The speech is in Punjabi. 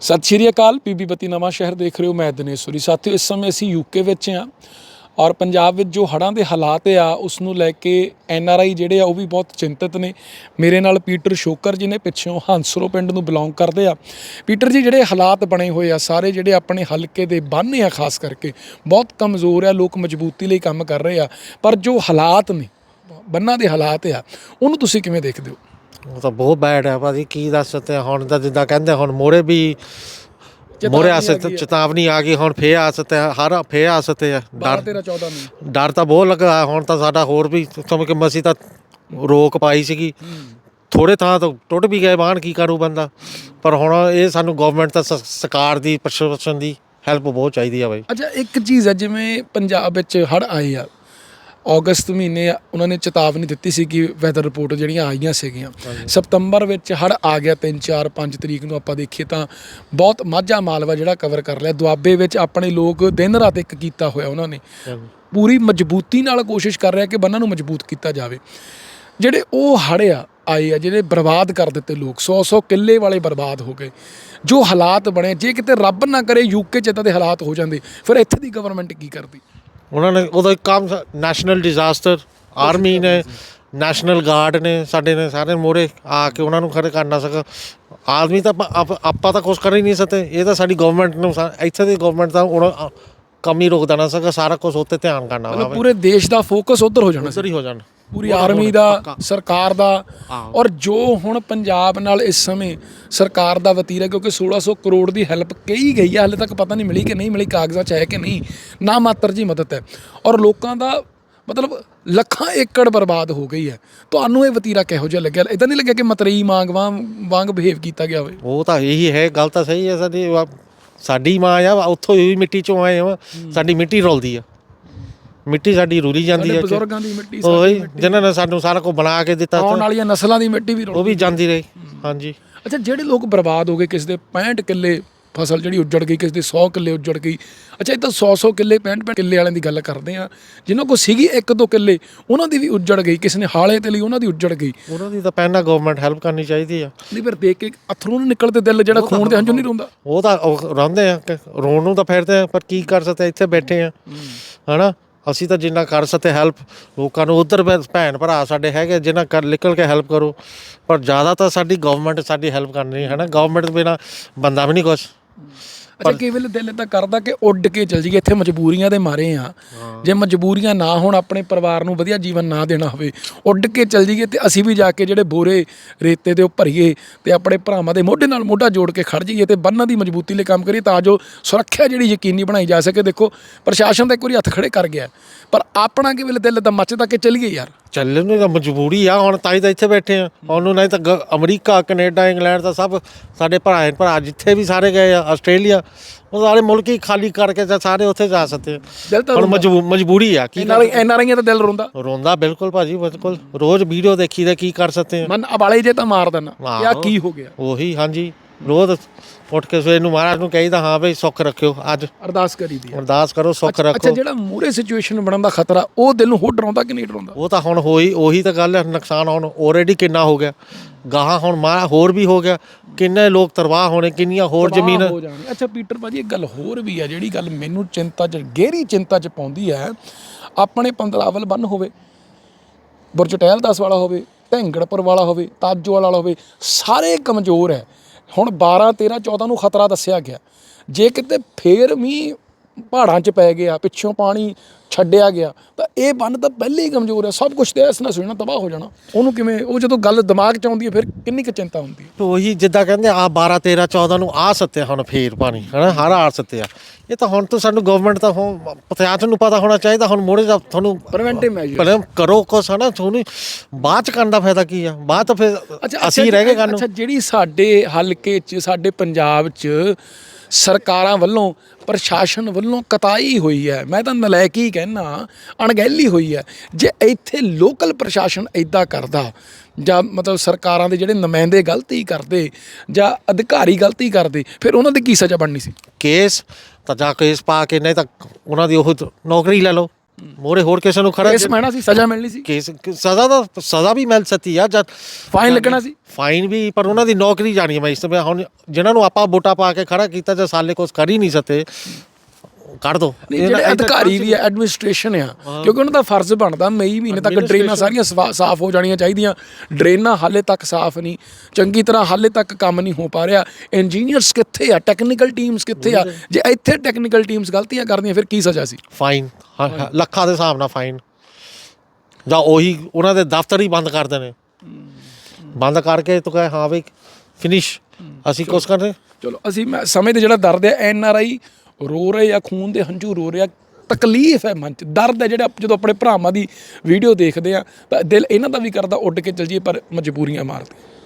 ਸਤਿ ਸ਼੍ਰੀ ਅਕਾਲ ਪੀਬੀ ਬੱਤੀ ਨਵਾਂ ਸ਼ਹਿਰ ਦੇਖ ਰਹੇ ਹੋ ਮੈਂ ਦਿਨੇਸ਼ਵਰੀ। ਸਾਥੀਓ, ਇਸ ਸਮੇਂ ਅਸੀਂ ਯੂਕੇ ਵਿੱਚ ਹਾਂ ਔਰ ਪੰਜਾਬ ਵਿੱਚ ਜੋ ਹੜ੍ਹਾਂ ਦੇ ਹਾਲਾਤ ਆ, ਉਸ ਨੂੰ ਲੈ ਕੇ ਐਨ ਆਰ ਆਈ ਜਿਹੜੇ ਆ, ਉਹ ਵੀ ਬਹੁਤ ਚਿੰਤਤ ਨੇ। ਮੇਰੇ ਨਾਲ ਪੀਟਰ ਸ਼ੋਕਰ ਜੀ ਨੇ, ਪਿੱਛੋਂ ਹੰਸਰੋ ਪਿੰਡ ਨੂੰ ਬਿਲੋਂਗ ਕਰਦੇ ਆ। ਪੀਟਰ ਜੀ, ਜਿਹੜੇ ਹਾਲਾਤ ਬਣੇ ਹੋਏ ਆ, ਸਾਰੇ ਜਿਹੜੇ ਆਪਣੇ ਹਲਕੇ ਦੇ ਬੰਨ੍ਹ ਆ, ਖਾਸ ਕਰਕੇ, ਬਹੁਤ ਕਮਜ਼ੋਰ ਆ, ਲੋਕ ਮਜ਼ਬੂਤੀ ਲਈ ਕੰਮ ਕਰ ਰਹੇ ਆ। ਪਰ ਜੋ ਹਾਲਾਤ ਨੇ, ਬੰਨਾਂ ਦੇ ਹਾਲਾਤ ਆ, ਉਹਨੂੰ ਤੁਸੀਂ ਕਿਵੇਂ ਦੇਖਦੇ ਹੋ? ਉਹ ਤਾਂ ਬਹੁਤ ਬੈਡ ਹੈ ਭਾਜੀ ਕੀ ਦੱਸ ਹਾਂ, ਹੁਣ ਤਾਂ ਜਿੱਦਾਂ ਕਹਿੰਦੇ ਹੁਣ ਮੋਰੇ ਵੀ ਮੋਰੇ ਆ ਸਕਦੇ ਚੇਤਾਵਨੀ ਆ ਗਈ ਹੁਣ ਫੇਰ ਆ ਸਕਦੇ ਆ, ਹਰ ਫੇਰ ਆ ਸਕਦੇ ਆ 12 ਡਰ 13 14 ਨੂੰ ਡਰ ਤਾਂ ਬਹੁਤ ਲੱਗਾ ਹੁਣ ਤਾਂ ਸਾਡਾ ਹੋਰ ਵੀ ਸਮਝ ਕਿ ਮਸੀ ਤਾਂ ਰੋਕ ਪਾਈ ਸੀਗੀ। ਥੋੜੇ ਥਾਂ ਤੋਂ ਟੁੱਟ ਵੀ ਗਏ ਬਾਹਨ ਕੀ ਕਰੂ ਬੰਦਾ। ਪਰ ਹੁਣ ਇਹ ਸਾਨੂੰ ਗਵਰਨਮੈਂਟ ਤਾਂ ਸ- ਸਰਕਾਰ ਦੀ ਪ੍ਰਸ਼ਾਸਨ ਦੀ ਹੈਲਪ ਬਹੁਤ ਚਾਹੀਦੀ ਆ ਬਾਈ। ਅੱਛਾ ਇੱਕ ਚੀਜ਼ ਹੈ ਜਿਵੇਂ ਪੰਜਾਬ ਵਿੱਚ ਹੜ ਆਏ ਆ ਅਗਸਤ ਮਹੀਨੇ ਉਹਨਾਂ ਨੇ ਚੇਤਾਵਨੀ ਦਿੱਤੀ ਸੀ ਕਿ ਵੈਦਰ ਰਿਪੋਰਟ ਜਿਹੜੀਆਂ ਆਈਆਂ ਸੀਗੀਆਂ। ਸਤੰਬਰ ਵਿੱਚ ਹੜ ਆ ਗਿਆ 3 4 5 ਤਰੀਕ ਨੂੰ ਆਪਾਂ ਦੇਖੀਏ ਤਾਂ ਬਹੁਤ ਮਾਝਾ ਮਾਲਵਾ ਜਿਹੜਾ ਕਵਰ ਕਰ ਲਿਆ। ਦੁਆਬੇ ਵਿੱਚ ਆਪਣੇ ਲੋਕ ਦਿਨ ਰਾਤ ਇੱਕ ਕੀਤਾ ਹੋਇਆ ਉਹਨਾਂ ਨੇ। ਪੂਰੀ ਮਜ਼ਬੂਤੀ ਨਾਲ ਕੋਸ਼ਿਸ਼ ਕਰ ਰਿਹਾ ਕਿ ਬੰਨਾਂ ਨੂੰ ਮਜ਼ਬੂਤ ਕੀਤਾ ਜਾਵੇ। ਜਿਹੜੇ ਉਹ ਹੜ੍ਹ ਆ ਆਏ ਆ ਜਿਹੜੇ ਬਰਬਾਦ ਕਰ ਦਿੱਤੇ ਲੋਕ 100 100 ਕਿੱਲੇ ਵਾਲੇ ਬਰਬਾਦ ਹੋ ਗਏ। ਜੋ ਹਾਲਾਤ ਬਣੇ ਜੇ ਕਿਤੇ ਰੱਬ ਨਾ ਕਰੇ ਯੂਕੇ ਚ ਇਦਾਂ ਦੇ ਹਾਲਾਤ ਹੋ ਜਾਂਦੇ ਫਿਰ ਇੱਥੇ ਦੀ ਗਵਰਨਮੈਂਟ ਕੀ ਕਰਦੀ? ਉਹਨਾਂ ਨੇ ਉਹਦਾ ਇੱਕ ਕੰਮ ਨੈਸ਼ਨਲ ਡਿਜ਼ਾਸਟਰ ਆਰਮੀ ਨੇ ਨੈਸ਼ਨਲ ਗਾਰਡ ਨੇ ਸਾਡੇ ਨੇ ਸਾਰੇ ਮੋਰੇ ਆ ਕੇ ਉਹਨਾਂ ਨੂੰ ਖੜੇ ਕਰਨਾ ਸਕਾ ਆਦਮੀ ਤਾਂ ਆਪਾਂ- ਤਾਂ ਕੁਝ ਕਰ ਹੀ ਨਹੀਂ ਸਕਦੇ ਇਹ ਤਾਂ ਸਾਡੀ ਗਵਰਨਮੈਂਟ ਨੂੰ ਇੱਥੇ ਦੀ ਗਵਰਨਮੈਂਟ ਤਾਂ ਉਹਨਾਂ ਅ, ਕੰਮ ਹੀ ਰੋਕ ਦੇਣਾ ਸਕਾ ਸਾਰਾ ਕੁਝ ਉੱਤੇ ਧਿਆਨ ਕਰਨਾ ਪੂਰੇ ਦੇਸ਼ ਦਾ ਫੋਕਸ ਉਧਰ ਹੋ ਜਾਣਾ। ਉਧਰ ਹੀ ਹੋ ਜਾਣ। ਪੂਰੀ ਆਰਮੀ ਦਾ ਸਰਕਾਰ ਦਾ। ਔਰ ਜੋ ਹੁਣ ਪੰਜਾਬ ਨਾਲ ਇਸ ਸਮੇਂ ਸਰਕਾਰ ਦਾ ਵਤੀਰਾ ਕਿਉਂਕਿ 1600 ਕਰੋੜ ਦੀ ਹੈਲਪ ਕਹੀ ਗਈ ਹੈ ਹਲੇ ਤੱਕ ਪਤਾ ਨਹੀਂ ਮਿਲੀ ਕਿ ਨਹੀਂ ਮਿਲੀ ਕਾਗਜ਼ਾਂ 'ਚ ਹੈ ਕਿ ਨਹੀਂ ਨਾ ਮਾਤਰ ਜੀ ਮਦਦ ਹੈ। ਔਰ ਲੋਕਾਂ ਦਾ ਮਤਲਬ ਲੱਖਾਂ ਏਕੜ ਬਰਬਾਦ ਹੋ ਗਈ ਹੈ। ਤੁਹਾਨੂੰ ਇਹ ਵਤੀਰਾ ਕਿਹੋ ਜਿਹਾ ਲੱਗਿਆ? ਇਦਾਂ ਨਹੀਂ ਲੱਗਿਆ ਕਿ ਮਤਰਈ ਮੰਗ ਵਾਂਗ ਵਾਂਗ ਬਿਹੇਵ ਕੀਤਾ ਗਿਆ ਹੋਵੇ? ਉਹ ਤਾਂ ਇਹੀ ਹੈ ਗੱਲ ਤਾਂ ਸਹੀ ਹੈ ਸਾਡੀ ਸਾਡੀ ਮਾਂ ਆ ਉੱਥੋਂ ਹੀ ਮਿੱਟੀ ਚੋਂ ਆਏ ਆ ਸਾਡੀ ਮਿੱਟੀ ਰੁਲਦੀ ਆ। ਮਿੱਟੀ ਸਾਡੀ ਰੁਲੀ ਜਾਂਦੀ ਸਾਡੇ ਹੈ ਬਜ਼ੁਰਗਾਂ ਦੀ ਮਿੱਟੀ ਉਹੀ ਜਿਨ੍ਹਾਂ ਨੇ ਸਾਨੂੰ ਸਾਰਾ ਕੁਝ ਬਣਾ ਕੇ ਦਿੱਤਾ ਆਉਣ ਵਾਲੀਆਂ ਨਸਲਾਂ ਦੀ ਮਿੱਟੀ ਵੀ ਉਹ ਵੀ ਜਾਂਦੀ ਰਹੀ। ਹਾਂਜੀ। ਅੱਛਾ ਜਿਹੜੇ ਲੋਕ ਬਰਬਾਦ ਹੋ ਗਏ ਕਿਸੇ ਦੇ 65 ਕਿੱਲੇ ਫਸਲ ਜਿਹੜੀ ਉੱਜੜ ਗਈ ਕਿਸੇ ਦੇ 100 ਕਿੱਲੇ ਉੱਜੜ ਗਈ। ਅੱਛਾ ਇਹ ਤਾਂ 100 100 ਕਿੱਲੇ 65 65 ਕਿੱਲੇ ਵਾਲਿਆਂ ਦੀ ਗੱਲ ਕਰਦੇ ਆ ਜਿਨ੍ਹਾਂ ਕੋ ਸੀਗੀ ਇੱਕ ਦੋ ਕਿੱਲੇ ਉਹਨਾਂ ਦੀ ਵੀ ਉੱਜੜ ਗਈ ਕਿਸੇ ਨੇ ਹਾਲੇ ਤੇ ਲਈ ਉਹਨਾਂ ਦੀ ਉੱਜੜ ਗਈ। ਉਹਨਾਂ ਦੀ ਤਾਂ ਪਹਿਲਾਂ ਗਵਰਨਮੈਂਟ ਹੈਲਪ ਕਰਨੀ ਚਾਹੀਦੀ ਆ। ਨਹੀਂ ਫਿਰ ਦੇਖ ਕੇ ਅਥਰੂ ਨੂੰ ਨਿਕਲਦੇ ਦਿਲ ਜਿਹੜਾ ਖੂਨ ਦੇ ਹੰਝੂ ਨਹੀਂ ਰੋਂਦਾ। ਉਹ ਤਾਂ ਰਹਿੰਦੇ ਆ ਰੋਣ ਨੂੰ ਤਾਂ ਫਿਰਦੇ ਆ ਪਰ ਕੀ ਕਰ ਸਕਦੇ ਇੱਥੇ ਬੈਠੇ ਆ। ਹਨਾ? ਅਸੀਂ ਤਾਂ ਜਿੰਨਾ ਕਰ ਸਕੇ ਹੈਲਪ ਲੋਕਾਂ ਨੂੰ, ਉਧਰ ਭੈਣ ਭਰਾ ਸਾਡੇ ਹੈਗੇ ਜਿਨ੍ਹਾਂ ਕਰ, ਨਿਕਲ ਕੇ ਹੈਲਪ ਕਰੋ। ਪਰ ਜ਼ਿਆਦਾ ਤਾਂ ਸਾਡੀ ਗਵਰਨਮੈਂਟ ਸਾਡੀ ਹੈਲਪ ਕਰਨੀ ਹੈ ਨਾ ਗਵਰਨਮੈਂਟ ਬਿਨਾ ਬੰਦਾ ਵੀ ਨਹੀਂ ਕੁਛ। ਅੱਛਾ ਕਈ ਵੇਲੇ ਦਿਲ ਤਾਂ ਕਰਦਾ ਕਿ ਉੱਡ ਕੇ ਚਲ ਜਾਈਏ ਇੱਥੇ ਮਜਬੂਰੀਆਂ ਦੇ ਮਾਰੇ ਆ ਜੇ ਮਜਬੂਰੀਆਂ ਨਾ ਹੋਣ ਆਪਣੇ ਪਰਿਵਾਰ ਨੂੰ ਵਧੀਆ ਜੀਵਨ ਨਾ ਦੇਣਾ ਹੋਵੇ ਉੱਡ ਕੇ ਚਲ ਜਾਈਏ ਤੇ ਅਸੀਂ ਵੀ ਜਾ ਕੇ ਜਿਹੜੇ ਬੋਰੇ ਰੇਤੇ ਦੇ ਉੱਪਰ ਭਰੀਏ ਤੇ ਆਪਣੇ ਭਰਾਵਾਂ ਦੇ ਮੋਢੇ ਨਾਲ ਮੋਢਾ ਜੋੜ ਕੇ ਖੜ ਜਾਈਏ ਤੇ ਬੰਨਾਂ ਦੀ ਮਜ਼ਬੂਤੀ ਲਈ ਕੰਮ ਕਰੀਏ ਤਾਂ ਜੋ ਸੁਰੱਖਿਆ ਜਿਹੜੀ ਯਕੀਨੀ ਬਣਾਈ ਜਾ ਸਕੇ। ਦੇਖੋ ਪ੍ਰਸ਼ਾਸਨ ਤਾਂ ਇੱਕ ਵਾਰੀ ਹੱਥ ਖੜੇ ਕਰ ਗਿਆ। ਪਰ ਆਪਣਾ ਕਿ ਵੇਲੇ ਦਿਲ ਤਾਂ ਮੱਚਦਾ ਕਿ ਚੱਲੀਏ ਯਾਰ। ਚੱਲਣ ਨੂੰ ਤਾਂ ਮਜਬੂਰੀ ਆ ਹੁਣ ਤਾਂ ਹੀ ਤਾਂ ਇੱਥੇ ਬੈਠੇ ਆ ਉਹਨੂੰ ਨਹੀਂ ਤਾਂ ਅਮਰੀਕਾ ਕੈਨੇਡਾ ਇੰਗਲੈਂਡ ਤਾਂ ਸਭ ਸਾਡੇ ਭਰਾ ਭਰਾ ਜਿੱਥੇ ਵੀ ਸਾਰੇ ਗਏ ਆ ਆਸਟ੍ਰੇਲੀਆ ਉਹ ਸਾਰੇ ਮੁਲਕ ਹੀ ਖਾਲੀ ਕਰਕੇ ਤਾਂ ਸਾਰੇ ਉੱਥੇ ਜਾ ਸਕਦੇ ਦਿਲ ਤਾਂ ਮਜਬੂ- ਮਜਬੂਰੀ ਆ ਕੀ ਨਾਲ ਐਨ ਆਰ ਆਈਆਂ ਦਾ ਦਿਲ ਰੋਂਦਾ। ਰੋਂਦਾ ਬਿਲਕੁਲ ਭਾਜੀ ਬਿਲਕੁਲ। ਰੋਜ਼ ਵੀਡੀਓ ਦੇਖੀਦਾ ਕੀ ਕਰ ਸਕਦੇ ਆ? ਮਨ ਅਬਾਲੇ ਜੇ ਤਾਂ ਮਾਰ ਦੇਣਾ। ਕੀ ਹੋ ਗਿਆ? ਉਹੀ ਹਾਂਜੀ। ਰੋਜ਼ ਉੱਠ ਕੇ ਸਵੇਰ ਨੂੰ ਮਹਾਰਾਜ ਨੂੰ ਕਹੀਦਾ ਹਾਂ ਬਈ ਸੁੱਖ ਰੱਖਿਓ ਅੱਜ। ਅਰਦਾਸ ਕਰੀਦੀ ਆ। ਅਰਦਾਸ ਕਰੋ ਸੁੱਖ ਅੱਛਾ ਰੱਖੋ। ਜਿਹੜਾ ਮੂਰੇ ਸਿਚੁਏਸ਼ਨ ਬਣਨ ਦਾ ਖਤਰਾ ਉਹ ਦਿਲ ਨੂੰ ਹੋਰ ਡਰਾਉਂਦਾ ਕਿ ਨਹੀਂ ਡਰਾਉਂਦਾ? ਉਹ ਤਾਂ ਹੁਣ ਹੋਈ ਉਹੀ ਤਾਂ ਗੱਲ ਹੈ ਨੁਕਸਾਨ ਹੁਣ ਆਲਰੇਡੀ ਕਿੰਨਾ ਹੋ ਗਿਆ। ਗਾਹਾਂ ਹੁਣ ਮਾ ਹੋਰ ਵੀ ਹੋ ਗਿਆ। ਕਿੰਨੇ ਲੋਕ ਤਰਵਾਹ ਹੋਣੇ ਕਿੰਨੀਆਂ ਹੋਰ ਜ਼ਮੀਨ ਹੋ ਅੱਛਾ ਪੀਟਰ ਭਾਜੀ ਇੱਕ ਗੱਲ ਹੋਰ ਵੀ ਆ ਜਿਹੜੀ ਗੱਲ ਮੈਨੂੰ ਚਿੰਤਾ ਚ ਗਹਿਰੀ ਚਿੰਤਾ ਚ ਪਾਉਂਦੀ ਹੈ ਆਪਣੇ ਪੰਦਰਾਵਲ ਬੰਨ ਹੋਵੇ ਬੁਰਜ ਟਹਿਲ ਦਾਸ ਵਾਲਾ ਹੋਵੇ ਢੈਂਗੜਪੁਰ ਵਾਲਾ ਹੋਵੇ ਤਾਜੋ ਵਾਲਾ ਹੋਵੇ ਸਾਰੇ ਕਮਜ਼ੋਰ ਹੈ। ਹੁਣ 12 13 14 ਨੂੰ ਖਤਰਾ ਦੱਸਿਆ ਗਿਆ। ਜੇ ਕਿਤੇ ਫੇਰ ਵੀ ਪਹਾੜਾਂ 'ਚ ਪੈ ਗਿਆ ਪਿੱਛੋਂ ਪਾਣੀ ਛੱਡਿਆ ਗਿਆ ਤਾਂ ਇਹ ਬੰਨ ਤਾਂ ਪਹਿਲੇ ਹੀ ਕਮਜ਼ੋਰ ਹੈ ਸਭ ਕੁਝ ਤੇ ਇਸ ਨਾਲ ਸੁਣਨਾ ਤਬਾਹ ਹੋ ਜਾਣਾ। ਉਹਨੂੰ ਕਿਵੇਂ ਉਹ ਜਦੋਂ ਗੱਲ ਦਿਮਾਗ 'ਚ ਆਉਂਦੀ ਹੈ ਫਿਰ ਕਿੰਨੀ ਕੁ ਚਿੰਤਾ ਹੁੰਦੀ ਹੈ? ਉਹੀ ਜਿੱਦਾਂ ਕਹਿੰਦੇ ਆ 12 13 14 ਨੂੰ ਆ ਸੱਤੇ ਹੁਣ ਫੇਰ ਪਾਣੀ ਹਨਾ ਹਰ ਆ ਸੱਤੇ ਆ ਇਹ ਤਾਂ ਹੁਣ ਤਾਂ ਸਾਨੂੰ ਗਵਰਨਮੈਂਟ ਤਾਂ ਹੁਣ ਪਤਿਆਚ ਨੂੰ ਪਤਾ ਹੋਣਾ ਚਾਹੀਦਾ ਹੁਣ ਮੋੜੇ ਦਾ ਤੁਹਾਨੂੰ ਪ੍ਰੀਵੈਂਟਿਵ ਮੈਜਰ ਕਰੋ ਕੁਛ ਹਨਾ ਤੁਹਾਨੂੰ ਬਾਅਦ ਚ ਕਰਨ ਦਾ ਫਾਇਦਾ ਕੀ ਆ? ਬਾਅਦ ਤਾਂ ਫਿਰ ਅਸੀਂ ਰਹਿ ਗਏ ਕਰਨ ਅੱਛਾ ਜਿਹੜੀ ਸਾਡੇ ਹਲਕੇ 'ਚ ਸਾਡੇ ਪੰਜਾਬ 'ਚ ਸਰਕਾਰਾਂ ਵੱਲੋਂ, ਪ੍ਰਸ਼ਾਸਨ ਵੱਲੋਂ ਕਤਾਈ ਹੋਈ ਹੈ। ਮੈਂ ਤਾਂ ਨਲਾਇਕੀ ਹੀ ਕਹਿਣਾ ਅਣਗਹਿਲੀ ਹੋਈ ਹੈ। ਜੇ ਇੱਥੇ ਲੋਕਲ ਪ੍ਰਸ਼ਾਸਨ ਐਦਾਂ ਕਰਦਾ, ਜਾਂ ਮਤਲਬ ਸਰਕਾਰਾਂ ਦੇ ਜਿਹੜੇ ਨੁਮਾਇੰਦੇ ਗਲਤੀ ਕਰਦੇ, ਜਾਂ ਅਧਿਕਾਰੀ ਗਲਤੀ ਕਰਦੇ, ਫਿਰ ਉਹਨਾਂ ਦੀ ਕੀ ਸਜ਼ਾ ਬਣਨੀ ਸੀ? ਕੇਸ ਤਾਂ ਜਾਂ ਕੇਸ ਪਾ ਕੇ, ਨਹੀਂ ਤਾਂ ਉਹਨਾਂ ਦੀ ਉਹ ਨੌਕਰੀ ਲੈ ਲਓ। ਮੋਰੇ ਹੋਰ ਕਿਸੇ ਨੂੰ ਖੜਾ ਕੇਸ ਮੈਣਾ ਸੀ ਸਜ਼ਾ ਮਿਲਣੀ ਸੀ। ਕੇਸ ਸਜ਼ਾ ਦਾ ਸਜ਼ਾ ਵੀ ਮਿਲ ਸਕਦੀ ਆ ਜਦ ਫਾਈਨ ਲੱਗਣਾ ਸੀ। ਫਾਈਨ ਵੀ ਪਰ ਉਹਨਾਂ ਦੀ ਨੌਕਰੀ ਜਾਣੀ ਹੈ ਮੈਂ ਇਸ ਸਮੇਂ ਹੁਣ ਜਿਨ੍ਹਾਂ ਨੂੰ ਆਪਾਂ ਵੋਟਾਂ ਪਾ ਕੇ ਖੜਾ ਕੀਤਾ ਜੇ ਸਾਲੇ ਕੁਛ ਕਰ ਹੀ ਨਹੀਂ ਸਕੇ ਕੱਢ ਦੋ। ਜਿਹੜੇ ਅਧਿਕਾਰੀ ਵੀ ਆ ਐਡਮਿਨਿਸਟ੍ਰੇਸ਼ਨ ਆ ਕਿਉਂਕਿ ਉਹਨਾਂ ਦਾ ਫਰਜ਼ ਬਣਦਾ ਮਈ ਮਹੀਨੇ ਤੱਕ ਡਰੇਨਾਂ ਸਾਰੀਆਂ ਸਾਫ਼ ਹੋ ਜਾਣੀਆਂ ਚਾਹੀਦੀਆਂ। ਡਰੇਨਾਂ ਹਾਲੇ ਤੱਕ ਸਾਫ਼ ਨਹੀਂ। ਚੰਗੀ ਤਰ੍ਹਾਂ ਹਾਲੇ ਤੱਕ ਕੰਮ ਨਹੀਂ ਹੋ ਪਾ ਰਿਹਾ। ਇੰਜੀਨੀਅਰਸ ਕਿੱਥੇ ਆ? ਟੈਕਨੀਕਲ ਟੀਮਸ ਕਿੱਥੇ ਆ? ਜੇ ਇੱਥੇ ਟੈਕਨੀਕਲ ਟੀਮਸ ਗਲਤੀਆਂ ਕਰਦੀਆਂ ਫਿਰ ਕੀ ਸਜ਼ਾ ਸੀ? ਫਾਈਨ ਲੱਖਾਂ ਦੇ ਹਿਸਾਬ ਨਾਲ ਫਾਈਨ ਜਾਂ ਉਹੀ ਉਹਨਾਂ ਦੇ ਦਫ਼ਤਰ ਹੀ ਬੰਦ ਕਰ ਦੇਣੇ। ਬੰਦ ਕਰਕੇ ਤੂੰ ਕਹੇ ਹਾਂ ਵੀ ਫਿਨਿਸ਼ ਅਸੀਂ ਕੁਛ ਕਰ ਰਹੇ। ਚਲੋ ਅਸੀਂ ਸਮੇਂ ਤੇ ਜਿਹੜਾ ਦਰਦ ਹੈ ਐਨ ਆਰ ਆਈ ਰੋ ਰਹੇ ਆ, ਖੂਨ ਦੇ ਹੰਝੂ ਰੋ ਰਿਹਾ ਤਕਲੀਫ ਹੈ ਮਨ ਚ, ਦਰਦ ਹੈ ਜਿਹੜਾ ਜਦੋਂ ਆਪਣੇ ਭਰਾਵਾਂ ਦੀ ਵੀਡੀਓ ਦੇਖਦੇ ਆ ਤਾਂ ਦਿਲ ਇਹਨਾਂ ਦਾ ਵੀ ਕਰਦਾ ਉੱਡ ਕੇ ਚਲ ਜਾਈਏ, ਪਰ ਮਜਬੂਰੀਆਂ ਮਾਰਦੇ।